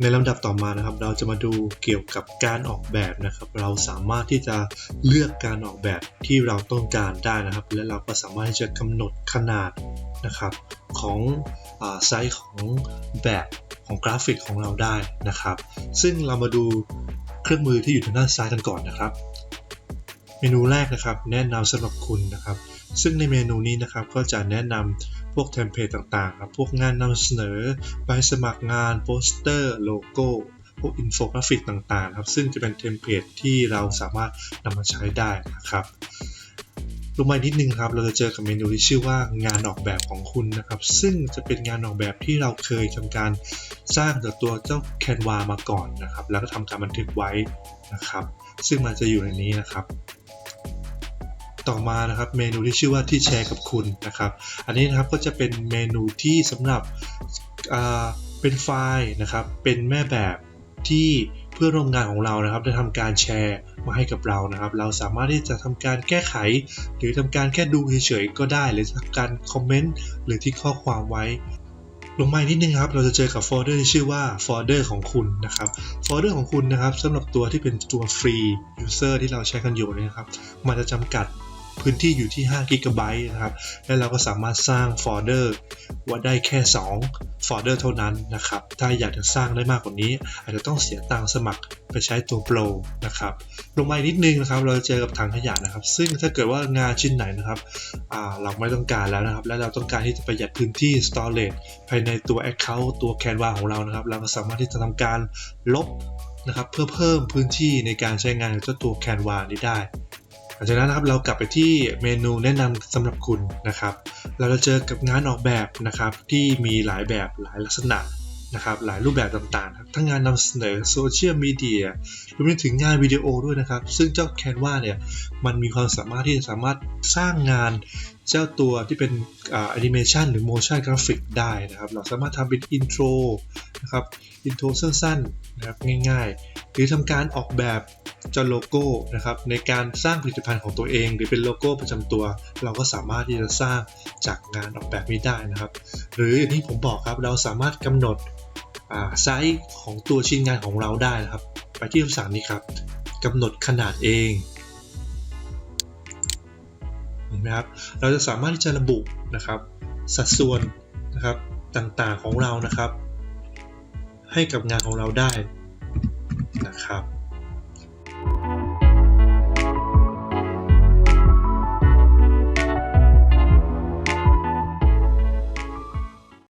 ในลำดับต่อมานะครับ เราจะมาดูเกี่ยวกับการออกแบบนะครับ เราสามารถที่จะเลือกการออกแบบที่เราต้องการได้นะครับ และเราก็สามารถที่จะกำหนดขนาดนะครับของอไซส์ของแบบของกราฟิกของเราได้นะครับ ซึ่งเรามาดูเครื่องมือที่อยู่ทางด้านซ้ายกันก่อนนะครับ เมนูแรกนะครับแนะนำสำหรับคุณนะครับ ซึ่งในเมนูนี้นะครับก็จะแนะนำพวกเทมเพลตต่างๆครับพวกงานนำเสนอใบสมัครงานโปสเตอร์โลโก้พวกอินโฟกราฟิกต่างๆครับซึ่งจะเป็นเทมเพลตที่เราสามารถนำมาใช้ได้นะครับลงมานิดนึงครับ เราจะเจอกับเมนูที่ชื่อว่างานออกแบบของคุณนะครับ ซึ่งจะเป็นงานออกแบบที่เราเคยทำการสร้างจากตัวเจ้าแคนวามาก่อนนะครับ แล้วก็ทำการบันทึกไว้นะครับ ซึ่งมันจะอยู่ในนี้นะครับ ต่อมานะครับเมนูที่ชื่อว่าที่แชร์กับคุณนะครับ อันนี้นะครับก็จะเป็นเมนูที่สำหรับเป็นไฟล์นะครับเป็นแม่แบบที่เพื่อนร่วมงานของเรานะครับได้ทำการแชร์มาให้กับเรานะครับ เราสามารถที่จะทำการแก้ไข หรือทำการแค่ดูเฉยๆก็ได้ หรือทำการคอมเมนต์หรือที่ข้อความไว้ ลงมาอีกนิดนึงครับ เราจะเจอกับโฟลเดอร์ที่ชื่อว่าโฟลเดอร์ของคุณนะครับโฟลเดอร์ของคุณนะครับสำหรับตัวที่เป็นตัวฟรี user ที่เราใช้กันอยู่เนี่ยนะครับ มันจะจำกัด พื้นที่อยู่ที่5 g b นะครับ และเราก็สามารถสร้างโฟลเดอร์ว่าได้แค่2โฟลเดอร์เท่านั้นนะครับ ถ้าอยากจะสร้างได้มากกว่านี้ อาจจะต้องเสียตังสมัครไปใช้ตัวโปรนะครับ ลงมาอีกนิดนึงนะครับ เราจะเจอกับถังขยะนะครับ ซึ่งถ้าเกิดว่างานชิ้นไหนนะครับเราไม่ต้องการแล้วนะครับ และเราต้องการที่จะประหยัดพื้นที่ storage ภายในตัว Account ตัว Canva ของเรานะครับ เราก็สามารถที่จะทำการลบนะครับเพื่อเพิ่มพื้นที่ในการใช้งานของเจ้าตัว Canva นี้ได้ ลังจากนั้นนะครับเรากลับไปที่เมนูแนะนำสำหรับคุณนะครับ เราจะเจอกับงานออกแบบนะครับที่มีหลายแบบหลายลักษณะนะครับหลายรูปแบบต่างๆ ทั้งงานนำเสนอโซเชียลมีเดียรวมไปถึงงานวิดีโอด้วยนะครับ ซึ่งเจ้า Canva เนี่ยมันมีความสามารถที่จะสามารถสร้างงานเจ้าตัวที่เป็นแอนิเมชันหรือ motion graphic ได้นะครับ เราสามารถทำเป็นอินโทร นะครับอินโทรสั้นๆนะครับง่ายๆ หรือทำการออกแบบเจ้าโลโก้นะครับในการสร้างผลิตภัณฑ์ของตัวเอง หรือเป็นโลโก้ประจำตัว เราก็สามารถที่จะสร้างจากงานออกแบบนี้ได้นะครับ หรืออย่างที่ผมบอกครับเราสามารถกำหนดไซส์ของตัวชิ้นงานของเราได้นะครับ ไปที่คำสั่งนี้ครับกำหนดขนาดเองเห็นไหมครับเราจะสามารถที่จะระบุนะครับสัดส่วนนะครับต่างๆของเรานะครับ ให้กับงานของเราได้นะครับ